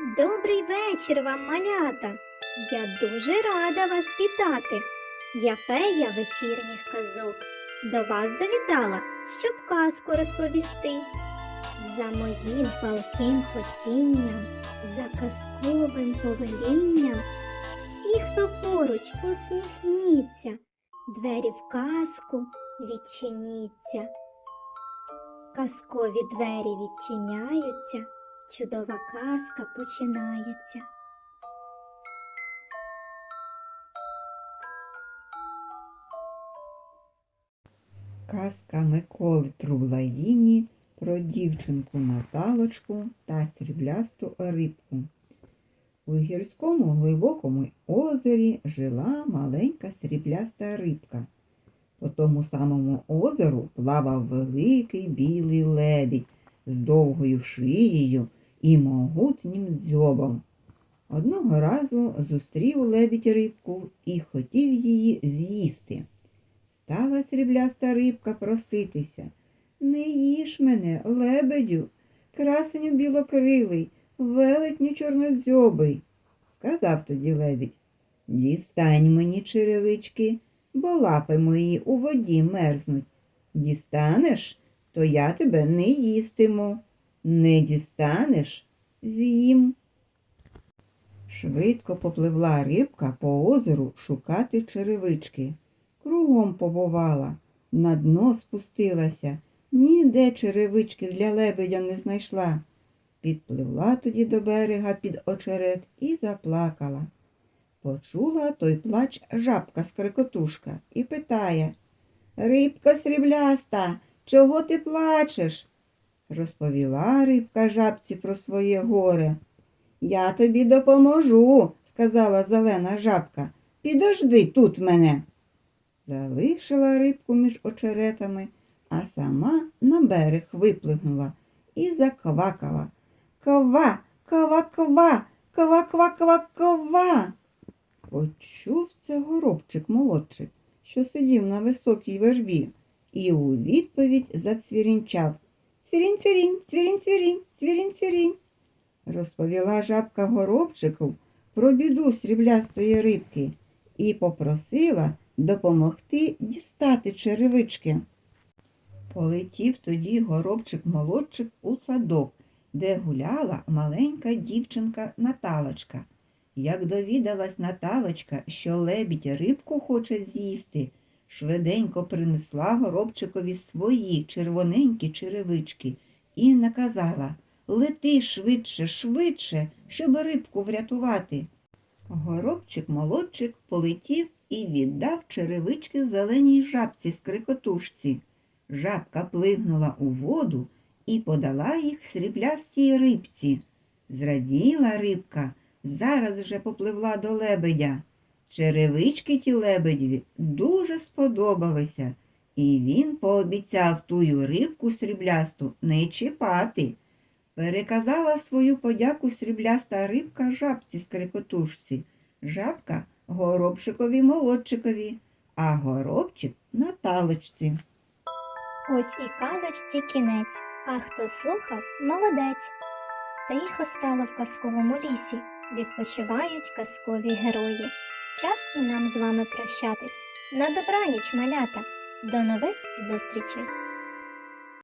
Добрий вечір вам, малята. Я дуже рада вас вітати. Я фея вечірніх казок. До вас завітала, щоб казку розповісти. За моїм палким хотінням, за казковим повелінням, всі, хто поруч, посміхніться, двері в казку відчиніться. Казкові двері відчиняються, чудова казка починається. Казка Миколи Трублаїні про дівчинку Наталочку та сріблясту рибку. У гірському глибокому озері жила маленька срібляста рибка. По тому самому озеру плавав великий білий лебідь з довгою шиєю і могутнім дзьобом. Одного разу зустрів лебідь рибку і хотів її з'їсти. Стала срібляста рибка проситися. Не їж мене, лебедю, красеню білокрилий, велетню чорнодзьобий. Сказав тоді лебідь. Дістань мені черевички, бо лапи мої у воді мерзнуть. Дістанеш, то я тебе не їстиму. Не дістанеш з'їм. Швидко попливла рибка по озеру шукати черевички. Кругом побувала, на дно спустилася, ніде черевички для лебедя не знайшла. Підпливла тоді до берега під очерет і заплакала. Почула той плач жабка скрикотушка і питає Рибка срібляста, чого ти плачеш? Розповіла рибка жабці про своє горе. Я тобі допоможу, сказала зелена жабка. Підожди тут мене. Залишила рибку між очеретами, а сама на берег виплигнула і заквакала. Ква, ква, ква, ква, ква, ква, ква. Почув це горобчик молодчик, що сидів на високій вербі, і у відповідь зацвірінчав. Цвірінь, цвірінь, цвірінь, цвірінь, цвірінь, цвірінь. Розповіла жабка горобчику про біду сріблястої рибки і попросила допомогти дістати черевички. Полетів тоді горобчик-молодчик у садок, де гуляла маленька дівчинка Наталочка. Як довідалась Наталочка, що лебідь рибку хоче з'їсти, швиденько принесла горобчикові свої червоненькі черевички і наказала Лети швидше, швидше, щоб рибку врятувати. Горобчик-молодчик полетів і віддав черевички зеленій жабці скрикотушці. Жабка плигнула у воду і подала їх сріблястій рибці. Зраділа рибка, зараз же попливла до лебедя. Черевички ті лебедеві дуже сподобалися, і він пообіцяв тую рибку сріблясту не чіпати. Переказала свою подяку срібляста рибка жабці скрикотушці. Жабка горобчикові молодчикові, а горобчик Наталочці. Ось і казочці кінець, а хто слухав, молодець. Тихо стало в казковому лісі, відпочивають казкові герої. Час і нам з вами прощатись. На добраніч, малята. До нових зустрічей!